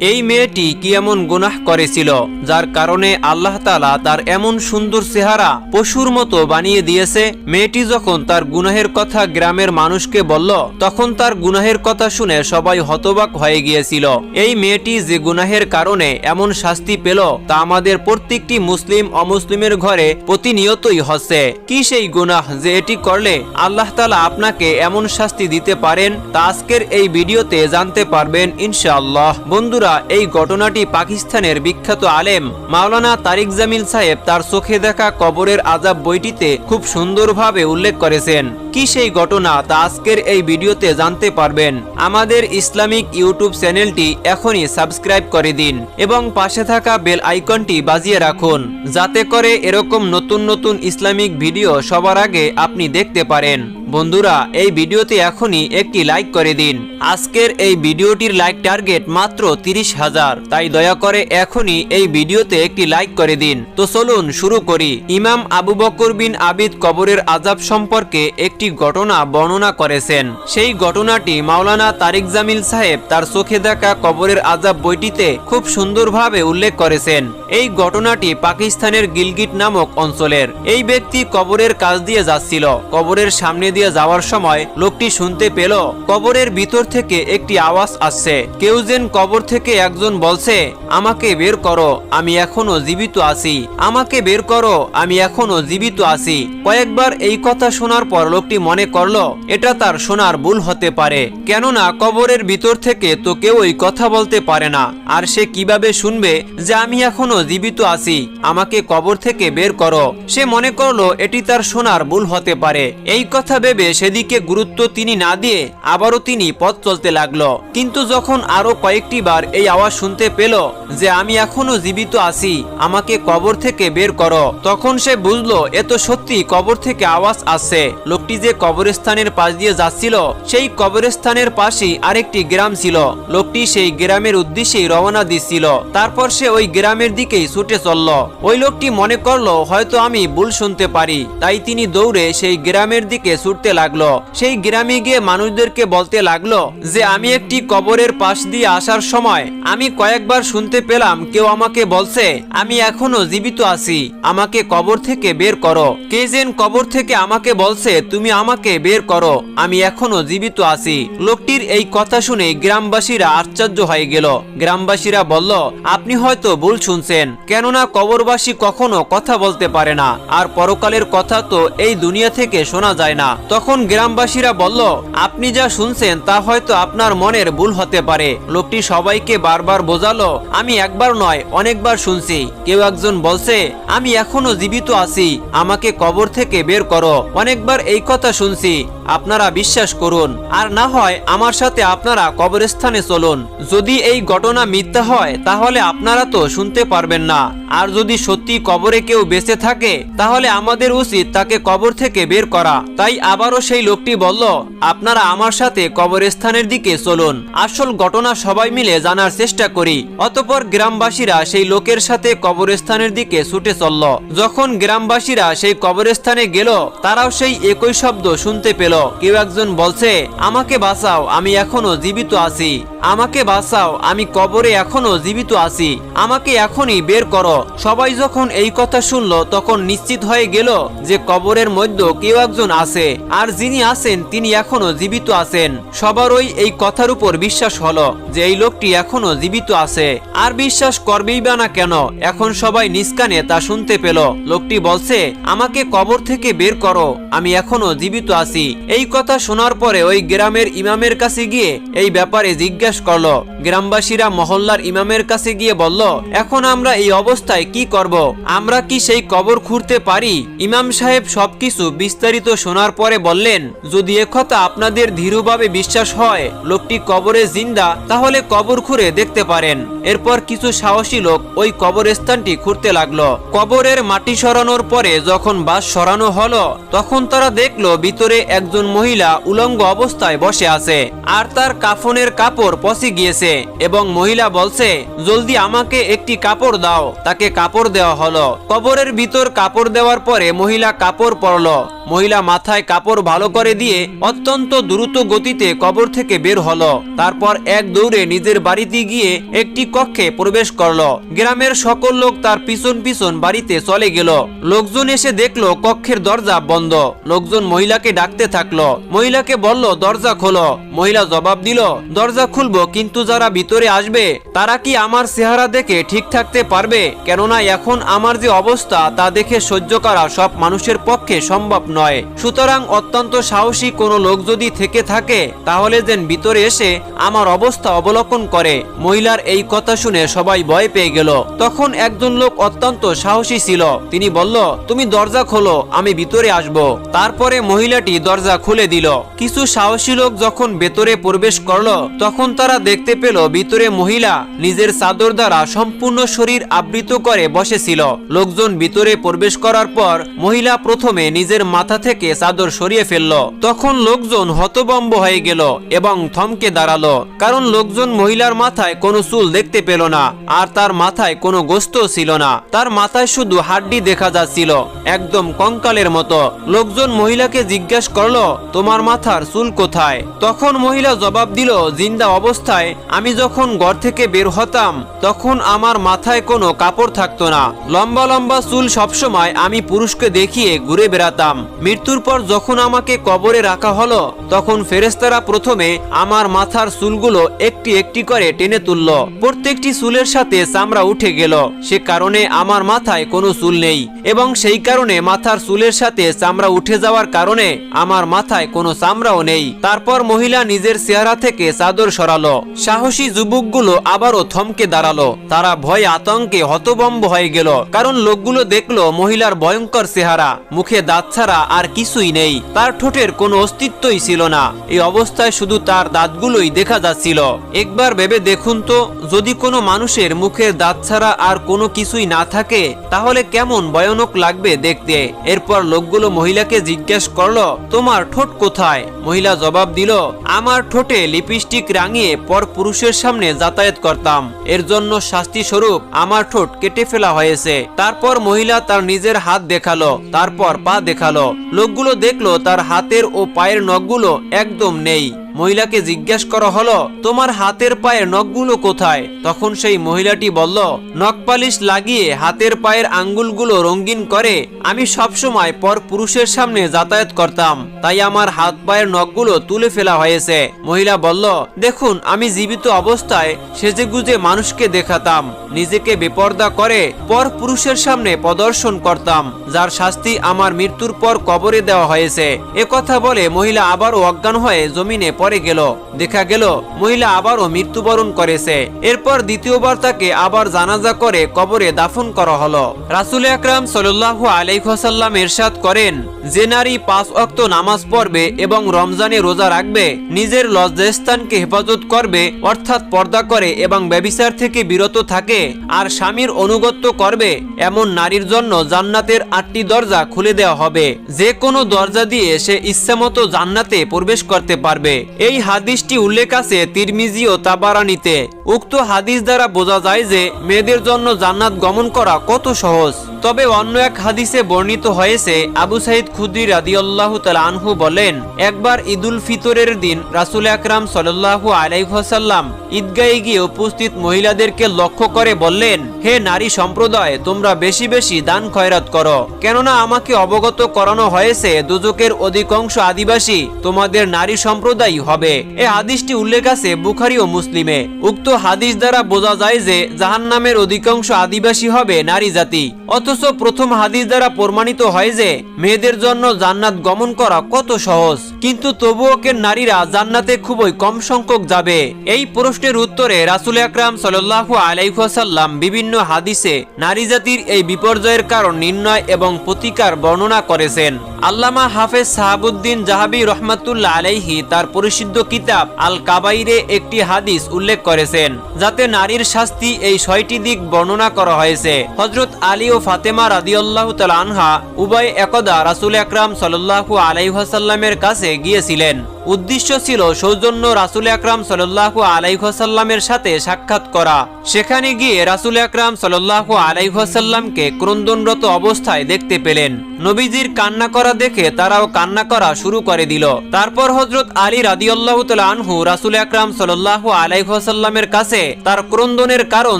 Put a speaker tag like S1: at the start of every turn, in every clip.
S1: এই মেয়েটি কি এমন গুনাহ করেছিল, যার কারণে আল্লাহ তালা তার এমন সুন্দর চেহারা পশুর মতো বানিয়ে দিয়েছে? মেয়েটি যখন তার গুনাহের কথা গ্রামের মানুষকে বলল, তখন তার গুনাহের কথা শুনে সবাই হতবাক হয়ে গিয়েছিল। এই মেয়েটি যে গুনাহের কারণে এমন শাস্তি পেল, তা আমাদের প্রত্যেকটি মুসলিম অমুসলিমের ঘরে প্রতিনিয়তই হচ্ছে। কি সেই গুনাহ যে এটি করলে আল্লাহ তালা আপনাকে এমন শাস্তি দিতে পারেন? তা আজকের এই ভিডিওতে জানতে পারবেন ইনশাআল্লাহ। বন্ধুরা এই ঘটনাটি পাকিস্তানের বিখ্যাত আলেম মাওলানা তারিক জামিল সাহেব তার চোখে দেখা কবরের আজাব বইটিতে খুব সুন্দরভাবে উল্লেখ করেছেন। কি সেই ঘটনা, তা আজকের এই ভিডিওতে জানতে পারবেন। আমাদের ইসলামিক ইউটিউব চ্যানেলটি এখনই সাবস্ক্রাইব করে দিন এবং পাশে থাকা বেল আইকনটি বাজিয়ে রাখুন, যাতে করে এরকম নতুন নতুন ইসলামিক ভিডিও সবার আগে আপনি দেখতে পারেন। বন্ধুরা, এই ভিডিওতে এখনই একটি লাইক করে দিন। আজকের এই ভিডিওটির লাইক টার্গেট মাত্র তিরিশ হাজার। তাই দয়া করে এখনই এই ভিডিওতে একটি লাইক করে দিন। তো চলুন শুরু করি। ইমাম আবু বকর বিন আবিদ কবরের আজাব সম্পর্কে একটি ঘটনা বর্ণনা করেছেন। সেই ঘটনাটি মাওলানা তারিক জামিল সাহেব তার চোখে দেখা কবরের আজাব বইটিতে খুব সুন্দরভাবে উল্লেখ করেছেন। এই ঘটনাটি পাকিস্তানের গিলগিট নামক অঞ্চলের। এই ব্যক্তি কবরের কাজ দিয়ে যাচ্ছিল। কবরের সামনে দিয়ে যাওয়ার সময় লোকটি শুনতে পেল, কবরের ভিতর থেকে একটি আওয়াজ আসছে। কেউ যেন কবর থেকে একজন বলছে, আমাকে বের করো, আমি এখনও জীবিত আছি। আমাকে বের করো, আমি এখনও জীবিত আছি। কয়েকবার এই কথা শোনার পর লোকটি মনে করল, এটা তার শোনার ভুল হতে পারে। কেননা কবরের ভিতর থেকে তো কেউই কথা বলতে পারে না। আর সে কীভাবে শুনবে যে আমি এখনও জীবিত আছি? আমাকে কবর থেকে বের করো। সে মনে করল, এটি তার শোনার ভুল হতে পারে। এই কথা ভেবে সেদিকে গুরুত্ব তিনি না দিয়ে আবারও তিনি পথ চলতে লাগল। কিন্তু যখন আরও কয়েকটি বার এই আওয়াজ শুনতে পেল যে আমি এখনও জীবিত আছি, আমাকে কবর থেকে বের করো, তখন সে বুঝলো এ তো সত্যি কবর থেকে আওয়াজ আসছে। লোকটি যে কবরস্থানের পাশ দিয়ে যাচ্ছিল, সেই কবরস্থানের পাশেই আরেকটি গ্রাম ছিল। লোকটি সেই গ্রামের উদ্দেশ্যেই রওনা দিচ্ছিল। তারপর সে ওই গ্রামের দিকেই ছুটে চলল। ওই লোকটি মনে করল, হয়তো আমি ভুল শুনতে পারি। তাই তিনি দৌড়ে সেই গ্রামের দিকে ছুটতে লাগল। সেই গ্রামে গিয়ে মানুষদেরকে বলতে লাগল যে, আমি একটি কবরের পাশ দিয়ে আসার সময় আমি কয়েকবার শুনতে পেলাম, কেউ আমাকে বলছে, আমি এখনও জীবিত আছি, আমাকে কবর থেকে বের করো। কে যেন কবর থেকে আমাকে বলছে, তুমি আমাকে বের করো, আমি এখনও জীবিত আছি লোকটির এই কথা শুনে গ্রামবাসীরা আশ্চর্য হয়ে গেল। গ্রামবাসীরা বলল, আপনি হয়তো ভুল শুনছেন, কেননা কবরবাসী কখনো কথা বলতে পারে না, আর পরকালের কথা তো এই দুনিয়া থেকে শোনা যায় না। তখন গ্রামবাসীরা বলল, আপনি যা শুনছেন তা হয়তো আপনার মনের ভুল হতে পারে। লোকটি সবাইকে বারবার বোঝালো, আমি একবার নয়, অনেকবার শুনছি। কেউ একজন বলছে, আমি এখনও জীবিত আছি, আমাকে কবর থেকে বের করো। অনেকবার এই কথা শুনছি। আপনারা বিশ্বাস করুন, আর না হয় আমার সাথে আপনারা কবরস্থানে চলুন। যদি এই ঘটনা মিথ্যা হয়, তাহলে আপনারা তো শুনতে পারবেন না। আর যদি সত্যি কবরে কেউ বেঁচে থাকে, তাহলে আমাদের উচিত তাকে কবর থেকে বের করা। তাই আবারও সেই লোকটি বলল, আপনারা আমার সাথে কবরস্থানের দিকে চলুন। আসল ঘটনা সবাই মিলে জানার চেষ্টা করি। অতপর গ্রামবাসীরা সেই লোকের সাথে কবরস্থানের দিকে ছুটে চলল। যখন গ্রামবাসীরা সেই কবরস্থানে গেল, তারাও সেই একই শব্দ শুনতে পেল। কেউ একজন বলছে আমাকে বাঁচাও আমি এখনও জীবিত আছি। আমাকে বাঁচাও, আমি কবরে এখনও জীবিত আছি, আমাকে এখনই বের করো। সবাই যখন এই কথা শুনলো, তখন নিশ্চিত হয়ে গেল যে কবরের মধ্যে কেউ একজন আছে, আর যিনি আছেন, তিনি এখনও জীবিত আছেন। সবারই এই কথার উপর বিশ্বাস হলো যে এই লোকটি এখনও জীবিত আছে। আর বিশ্বাস করবেই বা না কেন, এখন সবাই নিষ্কানে তা শুনতে পেল। লোকটি বলছে, আমাকে কবর থেকে বের করো, আমি এখনও জীবিত আছি। এই কথা শোনার পরে ওই গ্রামের ইমামের কাছে গিয়ে এই ব্যাপারে জিজ্ঞাসা করল, গ্রামবাসীরা মহল্লার ইমামের কাছে গিয়ে বলল, এখন আমরা এই অবস্থায় কি করব? আমরা কি সেই কবর খুঁড়তে পারি ইমাম সাহেব সবকিছু বিস্তারিত শোনার পরে বললেন, যদি একথা আপনাদের ধীরভাবে বিশ্বাস হয়, লোকটি কবরে জিন্দা, তাহলে কবর খুঁড়ে দেখতে পারেন। এরপর কিছু সাহসী লোক ওই কবরস্থানটি খুঁড়তে লাগল। কবরের মাটি সরানোর পরে যখন বাস সরানো হলো, তখন তারা দেখল ভিতরে একজন মহিলা উলঙ্গ অবস্থায় বসে আছে, আর তার কাফনের কাপড় পচে গিয়েছে এবং মহিলা বলছে, জলদি আমাকে একটি কাপড় দাও। তাকে কাপড় দেওয়া হলো। কবরের ভিতর কাপড় দেওয়ার পরে মহিলা কাপড় পরলো। মহিলা মাথায় কাপড় ভালো করে দিয়ে অত্যন্ত দ্রুত গতিতে কবর থেকে বের হলো। তারপর এক দৌড়ে নিজের বাড়িতে গিয়ে একটি কক্ষে প্রবেশ করল। গ্রামের সকল লোক তার পিছন পিছন বাড়িতে চলে গেল। লোকজন এসে দেখল কক্ষের দরজা বন্ধ। লোকজন মহিলাকে ডাকতে থাকল। মহিলাকে বলল, দরজা খোলো। মহিলা জবাব দিল, দরজা খুলবো কিন্তু যারা ভিতরে আসবে, তারা কি আমার চেহারা দেখে ঠিক থাকতে পারবে? কেননা এখন আমার যে অবস্থা, তা দেখে সহ্য করা সব মানুষের পক্ষে সম্ভব নয়। সুতরাং অত্যন্ত সাহসী কোনো লোক যদি থেকে থাকে, তাহলে যেন ভিতরে এসে আমার অবস্থা অবলোকন করে। মহিলার এই কথা শুনে সবাই ভয় পেয়ে গেল। তখন একজন লোক অত্যন্ত সাহসী ছিল। তিনি বলল, তুমি দরজা খোলো, আমি ভিতরে আসব। তারপরে মহিলাটি দরজা খুলে দিল। কিছু সাহসী লোক যখন ভেতরে প্রবেশ করল, তখন তারা দেখতে পেল ভিতরে মহিলা নিজের চাদর দ্বারা সম্পূর্ণ শরীর আবৃত করে বসেছিল। লোকজন ভিতরে প্রবেশ করার পর মহিলা প্রথমে নিজের মাথা থেকে চাদর সরিয়ে ফেলল। তখন লোকজন হতবম্ব হয়ে গেল এবং থমকে দাঁড়াল। কারণ লোকজন মহিলার মাথায় কোনো চুল দেখতে পেল না, আর তার মাথায় কোনো গোস্ত ছিল না। তার মাথায় শুধু হাড্ডি দেখা যাচ্ছিল, একদম কঙ্কালের মতো। লোকজন মহিলাকে জিজ্ঞাসা করল, তোমার মাথার চুল কোথায়? তখন মহিলা জবাব দিল, জিন্দা অবস্থায় আমি যখন ঘর থেকে বের হতাম, তখন আমার মাথায় কোনো কাপড় থাকতো না। লম্বা লম্বা চুল সবসময় আমি পুরুষকে দেখিয়ে ঘুরে বেড়াতাম। মৃত্যুর পর যখন আমাকে কবরে রাখা হলো, তখন ফেরেস্তারা প্রথমে আমার মাথার চুলগুলো একটি একটি করে টেনে তুলল। প্রত্যেকটি চুলের সাথে চামড়া উঠে গেল। সে কারণে আমার মাথায় কোনো চুল নেই এবং সেই কারণে মাথার চুলের সাথে চামড়া উঠে যাওয়ার কারণে আমার মাথায় কোনো চামড়াও নেই। তারপর মহিলা নিজের চেহারা থেকে চাদর সরালো। সাহসী যুবকগুলো আবারও থমকে দাঁড়াল। তারা ভয় আতঙ্কে হতবম্ব হয়ে গেল, কারণ লোকগুলো দেখল মহিলার ভয়ঙ্কর চেহারা। মুখে দাঁত ছাড়া আর কিছুই নেই। তার ঠোঁটের কোনো অস্তিত্বই ছিল না। এই অবস্থায় শুধু তার দাঁতগুলোই দেখা যাচ্ছিল। একবার ভেবে দেখুন তো, যদি কোনো মানুষের মুখের দাঁত ছাড়া আর কোনো কিছুই না থাকে, তাহলে কেমন ভয়ানক লাগবে দেখতে? এরপর লোকগুলো মহিলাকে জিজ্ঞেস করল, তোমার ঠোঁট কোথায়? মহিলা জবাব দিল, আমার ঠোঁটে লিপস্টিক রাঙিয়ে পর পুরুষের সামনে যাতায়াত করতাম। এর জন্য শাস্তি স্বরূপ আমার ঠোঁট কেটে ফেলা হয়েছে। তারপর মহিলা তার নিজের হাত দেখাল, তারপর পা দেখাল। লোকগুলো দেখল তার হাতের ও পায়ের নখগুলো একদম নেই। মহিলাকে জিজ্ঞেস করা হলো, তোমার হাতের পায়ের নখগুলো কোথায়? তখন সেই মহিলাটি বলল, নখ পালিশ লাগিয়ে হাতের পায়ের আঙ্গুলগুলো রঙিন করে আমি সবসময় পর পুরুষের সামনে যাতায়াত করতাম, তাই আমার হাত পায়ের নখগুলো তুলে ফেলা হয়েছে। মহিলা বলল, দেখুন, আমি জীবিত অবস্থায় সেজে গুজে মানুষকে দেখাতাম, নিজেকে বেপর্দা করে পর পুরুষের সামনে প্রদর্শন করতাম, যার শাস্তি আমার মৃত্যুর পর কবরে দেওয়া হয়েছে। কথা বলে মহিলা আবারও অজ্ঞান হয়ে জমিনে পড়ে গেল। দেখা গেল, মহিলা আবারও মৃত্যুবরণ করেছে। এরপর দ্বিতীয়বার তাকে আবার জানাজা করে কবরে দাফন করা হলো। রাসুল আকরাম সাল্লাল্লাহু আলাইহি ওয়াসাল্লাম এরশাদ করেন, যে নারী পাঁচ অক্ত নামাজ পড়বে এবং রমজানে রোজা রাখবে, নিজের লজ্জাস্থানকে হেফাজত করবে, অর্থাৎ পর্দা করে এবং ব্যবিচার থেকে বিরত থাকে, আর স্বামীর অনুগত্য করবে, এমন নারীর জন্য জান্নাতের আটটি দরজা খুলে দেওয়া হবে। যে কোনো দরজা দিয়ে সে ইচ্ছামতো জান্নাতে প্রবেশ করতে পারবে। এই হাদিসটি উল্লেখ আছে তিরমিজি ও তাবারানিতে। উক্ত হাদিস দ্বারা বোঝা যায় যে মেয়েদের জন্য জান্নাত গমন করা কত সহজ। তবে অন্য এক হাদিসে বর্ণিত হয়েছে, আবু সাইদ খুদ্রি রাদিয়াল্লাহু তাআলা আনহু বলেন, একবার ঈদুল ফিতরের দিন রাসূল আকরাম সাল্লাল্লাহু আলাইহি ওয়াসাল্লাম ঈদগাহে গিয়ে উপস্থিত মহিলাদেরকে লক্ষ্য করে বললেন, হে নারী সম্প্রদায়, তোমরা বেশি বেশি দান খয়রাত করো। কেননা আমাকে অবগত করানো হয়েছে, দুজকের অধিকাংশ আদিবাসী তোমাদের নারী সম্প্রদায় হবে। এ হাদিসটি উল্লেখ আছে বুখারি ও মুসলিমে। উক্ত হাদিস দ্বারা বোঝা যায় যে জাহান্নামের অধিকাংশ আদিবাসী হবে নারী জাতি। অথচ প্রথম হাদিস দ্বারা প্রমাণিত হয় যে, মেয়েদের জন্য জান্নাত গমন করা কত সহজ। কিন্তু তবুও কে নারীরা জান্নাতে খুবই কম সংখ্যক যাবে। এই প্রশ্নের উত্তরে রাসুল আকরাম সাল্লাল্লাহু আলাইহি ওয়াসাল্লাম বিভিন্ন হাদিসে নারী জাতির এই বিপর্যয়ের কারণ নির্ণয় এবং প্রতিকার বর্ণনা করেছেন। আল্লামা হাফেজ সাহাবুদ্দিন জাহাবি রহমাতুল্লাহ আলাইহি তার পরিশুদ্ধ কিতাব আল কাবাইরে একটি হাদিস উল্লেখ করেছেন, যাতে নারীর শাস্তি এই ছয়টি দিক বর্ণনা করা হয়েছে। হজরত আলী ও ফাতেমা রাদিউল্লাহ তাল আনহা উভয় একদা রাসুল আকরাম সাল্লাল্লাহু আলাইহাসাল্লামের কাছে গিয়েছিলেন। উদ্দেশ্য ছিল সৌজন্য রাসুল আকরাম সাল্লাহু আলাইহাসাল্লামের সাথে সাক্ষাৎ করা। সেখানে গিয়ে রাসুল আকরাম সাল্লাহু আলাইহাসাল্লামকে ক্রন্দনরত অবস্থায় দেখতে পেলেন। নবীজির কান্না করা দেখে তারাও কান্না করা শুরু করে দিল। তারপর হজরত আলী রাদিয়াল্লাহ আনহু রাসুল আকরাম সাল্লাহু আলাইহাসাল্লামের কাছে তার ক্রন্দনের কারণ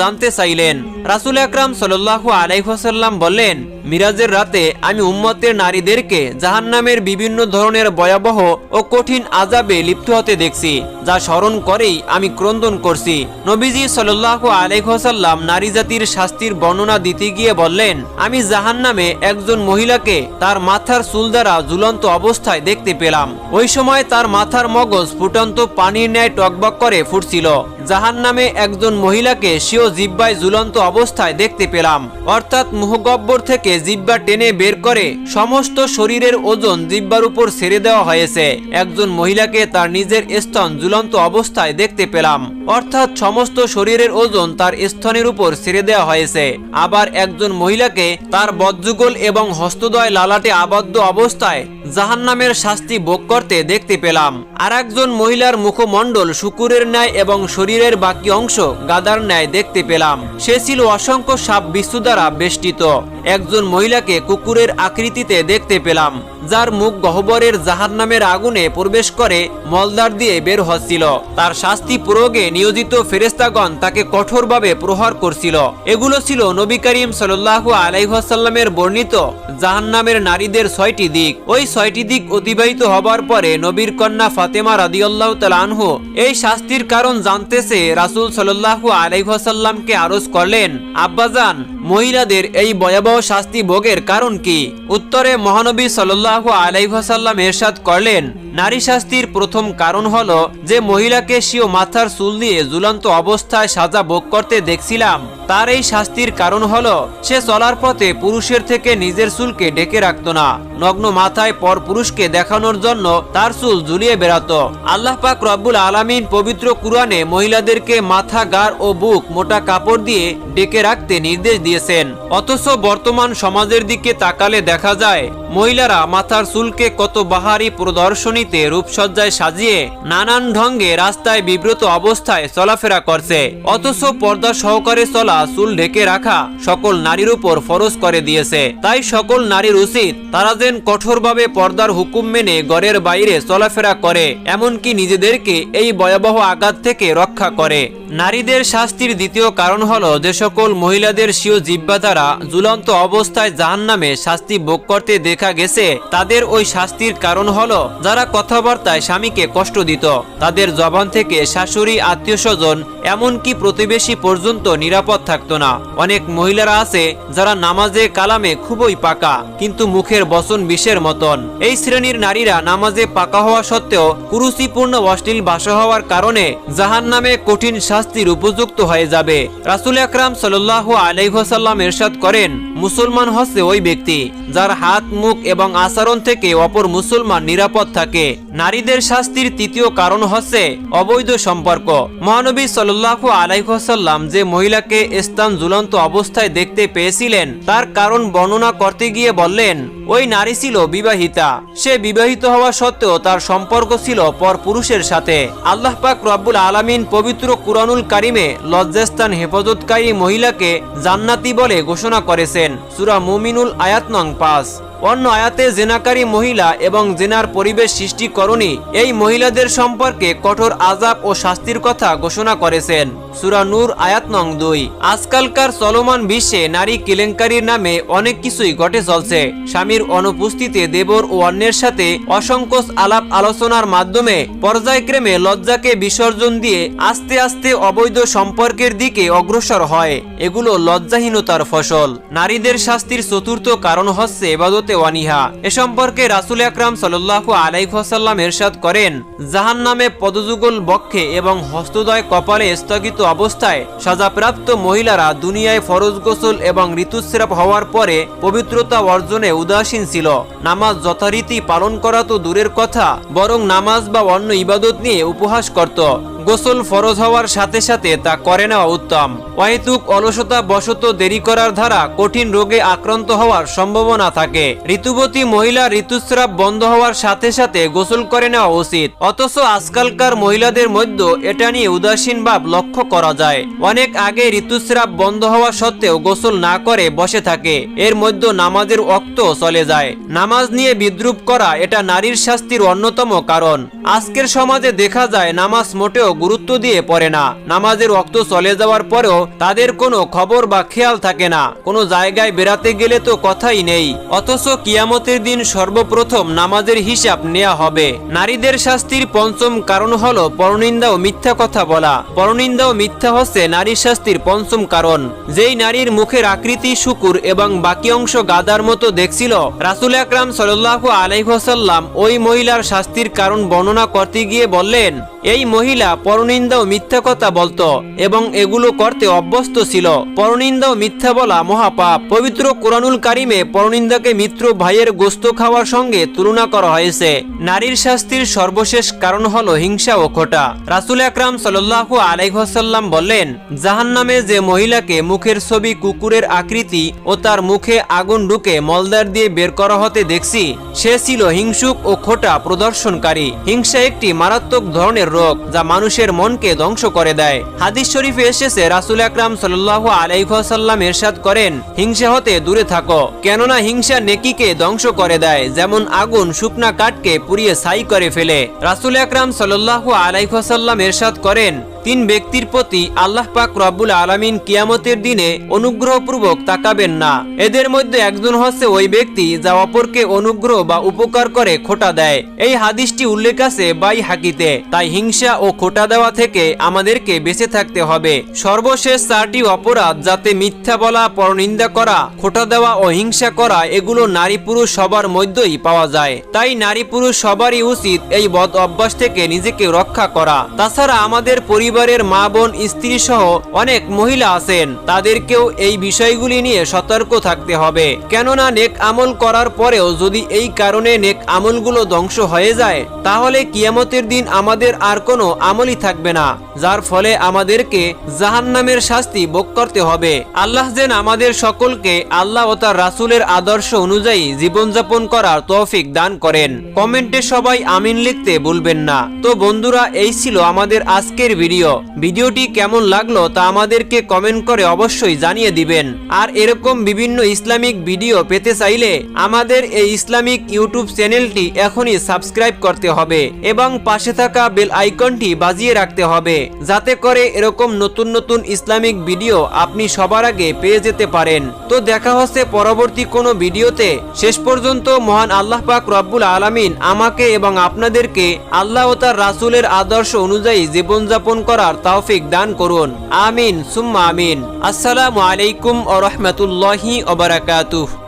S1: জানতে চাইলেন। রাসুল আকরাম সাল্লাহু আলাইহাসাল্লাম বললেন, মিরাজের রাতে আমি উম্মতের নারীদেরকে জাহান্নামের বিভিন্ন ধরনের ভয়াবহ ও কঠিন আজাবে লিপ্ত হতে দেখছি, যা স্মরণ করেই আমি ক্রন্দন করছি। নবীজি সাল্লাহ আলাইহাসাল্লাম নারী জাতির শাস্তির বর্ণনা দিতে গিয়ে বললেন, আমি জাহান নামে একজন মহিলাকে তার মাথার চুল দ্বারা ঝুলন্ত অবস্থায় দেখতে পেলাম। ওই সময় তার মাথার মগজ ফুটন্ত পানির ন্যায় টকবক করে ফুটছিল। জাহান নামে একজন মহিলাকে সেও জিব্বায় ঝুলন্ত অবস্থায় দেখতে পেলাম। অর্থাৎ মুহগব্বর থেকে জিব্বা টেনে বের করে সমস্ত শরীরের ওজন জিব্বার উপর ছেড়ে দেওয়া হয়েছে। একজন মহিলাকে তার নিজের স্তন ঝুলন্ত অবস্থায় দেখতে পেলাম। অর্থাৎ সমস্ত শরীরের ওজন তার স্তনের উপর ছেড়ে দেওয়া হয়েছে। আবার একজন মহিলাকে তার বজ্জুগল এবং হস্তদয় লালাটে আবদ্ধ অবস্থায় জাহান্নামের শাস্তি ভোগ করতে দেখতে পেলাম। আর একজন মহিলার মুখমণ্ডল শুকুরের ন্যায় এবং শরীরের বাকি অংশ গাদার ন্যায় দেখতে পেলাম। সে ছিল অসংখ্য সাপ বিস্তু দ্বারা বেষ্টিত। একজন মহিলাকে কুকুরের আকৃতিতে দেখতে পেলাম। যার মুখ গহ্বরের জাহান্নামের আগুনে প্রবেশ করে মলদার দিয়ে বের হচ্ছিল। তার শাস্তি প্রয়োগে নিয়োজিত ফেরেস্তাগণ তাকে কঠোরভাবে প্রহার করছিল। এগুলো ছিল নবী করিম সাল্লাহু আলাইহাসাল্লামের বর্ণিত জাহান্নামের নারীদের ছয়টি দিক। ওই ছয়টি দিক অতিবাহিত হবার পরে নবীর কন্যা ফাতেমা রাদিয়াল্লাহ আনহু এই শাস্তির কারণ জানতেছে রাসূল সাল্লাহু আলাইহাসাল্লামকে আরজ করলেন, আব্বাজান, মহিলাদের এই ভয়াবহ শাস্তি ভোগের কারণ কি? উত্তরে মহানবী সাল্লাহু আলাইহাসাল্লাম এরশাদ করলেন। নারী শাস্তির প্রথম কারণ হলো যে মহিলাকে সিও মাথার চুল দিয়ে ঝুলন্ত অবস্থায় সাজা ভোগ করতে দেখছিলাম। তার এই শাস্তির কারণ হলো সে চলার পথে পুরুষের থেকে নিজের চুলকে ডেকে রাখতো না। নগ্ন মাথায় পর পুরুষকে দেখানোর জন্য তার চুল ঝুলিয়ে বেড়াতো। আল্লাহ পাক রব্বুল আলামিন পবিত্র কুরআনে মহিলাদেরকে মাথা গার ও বুক মোটা কাপড় দিয়ে ডেকে রাখতে নির্দেশ দিয়েছেন। অথচ বর্তমান সমাজের দিকে তাকালে দেখা যায়, মহিলারা মাথার চুলকে কত বাহারি প্রদর্শনীতে রূপসজ্জায় সাজিয়ে নানান ঢঙ্গে রাস্তায় বিব্রত অবস্থায় চলাফেরা করছে। অথচ পর্দা সহকারে চলা চুল ঢেকে রাখা সকল নারীর উপর ফরজ করে দিয়েছে। তাই সকল নারীর উচিত তারা যেন কঠোরভাবে পর্দার হুকুম মেনে ঘরের বাইরে চলাফেরা করে, এমনকি নিজেদেরকে এই ভয়াবহ আঘাত থেকে রক্ষা করে। নারীদের শাস্তির দ্বিতীয় কারণ হল যে সকল মহিলাদের স্বীয় জিব্বা দ্বারা ঝুলন্ত অবস্থায় জাহান নামে শাস্তি ভোগ করতে দেখা গেছে। তাদের ওই শাস্তির কারণ হলো, যারা কথাবার্তায় স্বামীকে কষ্ট দিত। তাদের জবান থেকে শাশুড়ি আত্মীয় স্বজন এমনকি প্রতিবেশী পর্যন্ত নিরাপদ থাকতো না। অনেক মহিলারা আছে, যারা নামাজে কালামে খুবই পাকা, কিন্তু মুখের বচন বিষের মতন। এই শ্রেণির নারীরা নামাজে পাকা হওয়া সত্ত্বেও কুরুচিপূর্ণ অশ্লীল ভাষা হওয়ার কারণে জাহান নামে কঠিন শাস্তির উপযুক্ত হয়ে যাবে। রাসুল আকরাম সাল্লাহ আলাইহাসাল্লাম এরশাদ করেন, মুসলমান হচ্ছে ওই ব্যক্তি, যার হাত, মুখ এবং আচরণ থেকে অপর মুসলমান নিরাপদ থাকে। নারীদের শাস্তির তৃতীয় কারণ হচ্ছে অবৈধ সম্পর্ক। মহানবী সাল্লাহ আলাইহাসাল্লাম যে মহিলাকে স্থান ঝুলন্ত অবস্থায় দেখতে পেয়েছিলেন, তার কারণ বর্ণনা করতে গিয়ে বললেন, ওই নারী ছিল বিবাহিতা। সে বিবাহিত হওয়া সত্ত্বেও তার সম্পর্ক ছিল পর পুরুষের সাথে। আল্লাহ পাক রব্বুল আলামিন পবিত্র কুরানুল কারিমে লজ্জাস্থান হেফাজতকারী মহিলাকে জান্নাতি বলে ঘোষণা করেছেন। সূরা মুমিনুল আয়াত নং পাঁচ। অন্য আয়াতে জেনাকারী মহিলা এবং জেনার পরিবেশ সৃষ্টিকরণী এই মহিলাদের সম্পর্কে কঠোর আজাব ও শাস্তির কথা ঘোষণা করেছেন। সুরা নূর আয়াত নং দুই। আজকালকার চলমান বিশ্বে নারী কেলেঙ্কারির নামে অনেক কিছুই ঘটে চলছে। স্বামীর অনুপস্থিতিতে দেবর ও অন্যের সাথে অসংকোচ আলাপ আলোচনার মাধ্যমে পর্যায়ক্রমে লজ্জাকে বিসর্জন দিয়ে আস্তে আস্তে অবৈধ সম্পর্কের দিকে অগ্রসর হয়। এগুলো লজ্জাহীনতার ফসল। নারীদের শাস্তির চতুর্থ কারণ হচ্ছে এবাদতে ওয়ানিহা। এ সম্পর্কে রাসুল আকরাম সাল্লাহু আলাইসাল্লাম এরশাদ করেন জাহান নামে পদযুগল বক্ষে এবং হস্তদয় কপালে স্থগিত অবস্থায় সাজাপ্রাপ্ত মহিলারা দুনিয়ায় ফরজ গোসল এবং ঋতুস্রাব হওয়ার পরে পবিত্রতা অর্জনে উদাসীন ছিল। নামাজ যথারীতি পালন করা তো দূরের কথা, বরং নামাজ বা অন্য ইবাদত নিয়ে উপহাস করত। গোসল ফরজ হওয়ার সাথে সাথে তা করে নেওয়া উত্তম। অহেতুক অলসতা বশত দেরি করার দ্বারা কঠিন রোগে আক্রান্ত হওয়ার সম্ভাবনা থাকে। ঋতুবতী মহিলা ঋতুস্রাব বন্ধ হওয়ার সাথে সাথে গোসল করে নেওয়া উচিত। অথচ আজকালকার মহিলাদের মধ্যে এটা নিয়ে উদাসীন ভাব লক্ষ্য করা যায়। অনেক আগে ঋতুস্রাব বন্ধ হওয়া সত্ত্বেও গোসল না করে বসে থাকে। এর মধ্যে নামাজের অক্ত চলে যায়। নামাজ নিয়ে বিদ্রুপ করা এটা নারীর শাস্তির অন্যতম কারণ। আজকের সমাজে দেখা যায় নামাজ মোটেও গুরুত্ব দিয়ে পড়ে না। নামাজের অক্ত চলে যাওয়ার পরেও তাদের কোনো খবর বা খেয়াল থাকে না। কোনো জায়গায় বেড়াতে গেলে তো কথাই নেই। অথচ কিয়ামতের দিন সর্বপ্রথম নামাজের হিসাব নেওয়া হবে। নারীদের শাস্তির পঞ্চম কারণ হলো পরনিন্দা ও মিথ্যা কথা বলা। পরনিন্দা ও মিথ্যা হচ্ছে নারীর শাস্তির পঞ্চম কারণ। যেই নারীর মুখের আকৃতি শুকুর এবং বাকি অংশ গাদার মতো দেখছিল, রাসুল আকরাম সাল্লাহ আলাইহাসাল্লাম ওই মহিলার শাস্তির কারণ বর্ণনা করতে গিয়ে বললেন এই মহিলা পরনিন্দা ও মিথ্যা কথা বলতো এবং এগুলো করতে অভ্যস্ত ছিল। পরনিন্দা ও মিথ্যা বলা মহাপাপ। পবিত্র কোরআনুল কারিমে পরনিন্দাকে মিত্র ভাইয়ের গোস্ত খাওয়ার সঙ্গে তুলনা করা হয়েছে। নারীর শাস্তির সর্বশেষ কারণ হলো হিংসা ও খোটা। রাসুল আকরাম সাল্লাহ আলাইহাসাল্লাম বললেন জাহান নামে যে মহিলাকে মুখের ছবি কুকুরের আকৃতি ও তার মুখে আগুন ঢুকে মলদার দিয়ে বের করা হতে দেখছি, সে ছিল হিংসুক ও খোটা প্রদর্শনকারী। হিংসা একটি মারাত্মক ধরনের রোগ যা মানুষের মনকে ধ্বংস করে দেয়। হাদিস শরীফে এসেছে, রাসুল আকরাম সাল্লাহ আলাইহাল্লাম এরশাদ করেন, হিংসা হতে দূরে থাকো, কেননা হিংসা নেকিকে ধ্বংস করে দেয়, যেমন আগুন শুকনা কাঠকে পুড়িয়ে ছাই করে ফেলে। রাসুল আকরাম সাল্লাহ আলাইহাল্লাম এরশাদ করেন, তিন ব্যক্তির প্রতি আল্লাহ পাক রব্বুল আলামিন কিয়ামতের দিনে অনুগ্রহপূর্বক তাকাবেন না। এদের মধ্যে একজন হচ্ছে ওই ব্যক্তি যা অপরকে অনুগ্রহ বা উপকার করে খোটা দেয়। এই হাদিসটি উল্লেখ আছে বাই হাকিতে তাই হিংসা ও খোটা দেওয়া থেকে আমাদেরকে বেঁচে থাকতে হবে। সর্বশেষ চারটি অপরাধ যাতে মিথ্যা বলা, পরনিন্দা করা, খোটা দেওয়া ও হিংসা করা, এগুলো নারী পুরুষ সবার মধ্যেই পাওয়া যায়। তাই নারী পুরুষ সবারই উচিত এই বদ অভ্যাস থেকে নিজেকে রক্ষা করা। তাছাড়া আমাদের পরিবারের মা, বোন, স্ত্রী সহ অনেক মহিলা আছেন। তাদেরকেও এই বিষয়গুলি নিয়ে সতর্ক থাকতে হবে। কেননা নেক আমল করার পরেও যদি এই কারণে নেক আমলগুলো ধ্বংস হয়ে যায়, তাহলে কিয়ামতের দিন আমাদের আর কোনো আমলই থাকবে না, যার ফলে আমাদেরকে জাহান্নামের শাস্তি ভোগ করতে হবে। আল্লাহ যেন আমাদের সকলকে আল্লাহ ও তার রাসুলের আদর্শ অনুযায়ী জীবনযাপন করার তৌফিক দান করেন। কমেন্টে সবাই আমিন লিখতে ভুলবেন না। তো বন্ধুরা, এই ছিল আমাদের আজকের ভিডিও। ভিডিওটি কেমন লাগল তা আমাদেরকে কমেন্ট করে অবশ্যই জানিয়ে দিবেন। আর এরকম বিভিন্ন ইসলামিক ভিডিও পেতে চাইলে আমাদের এই ইসলামিক ইউটিউব চ্যানেলটি এখনই সাবস্ক্রাইব করতে হবে। এবং পাশে থাকা বেল আইকনটি বাজিয়ে রাখতে হবে, যাতে করে এরকম নতুন নতুন ইসলামিক ভিডিও আপনি সবার আগে পেয়ে যেতে পারেন। তো দেখা হচ্ছে পরবর্তী কোনো ভিডিওতে। শেষ পর্যন্ত মহান আল্লাহ পাক রব্বুল আলামিন আমাকে এবং আপনাদেরকে আল্লাহ ও তার রাসূলের আদর্শ অনুযায়ী জীবনযাপন করার তৌফিক দান করুন। আমিন, সুম্মা আমিন। আসসালামু আলাইকুম ওয়া রাহমাতুল্লাহি ওয়া বারাকাতুহু।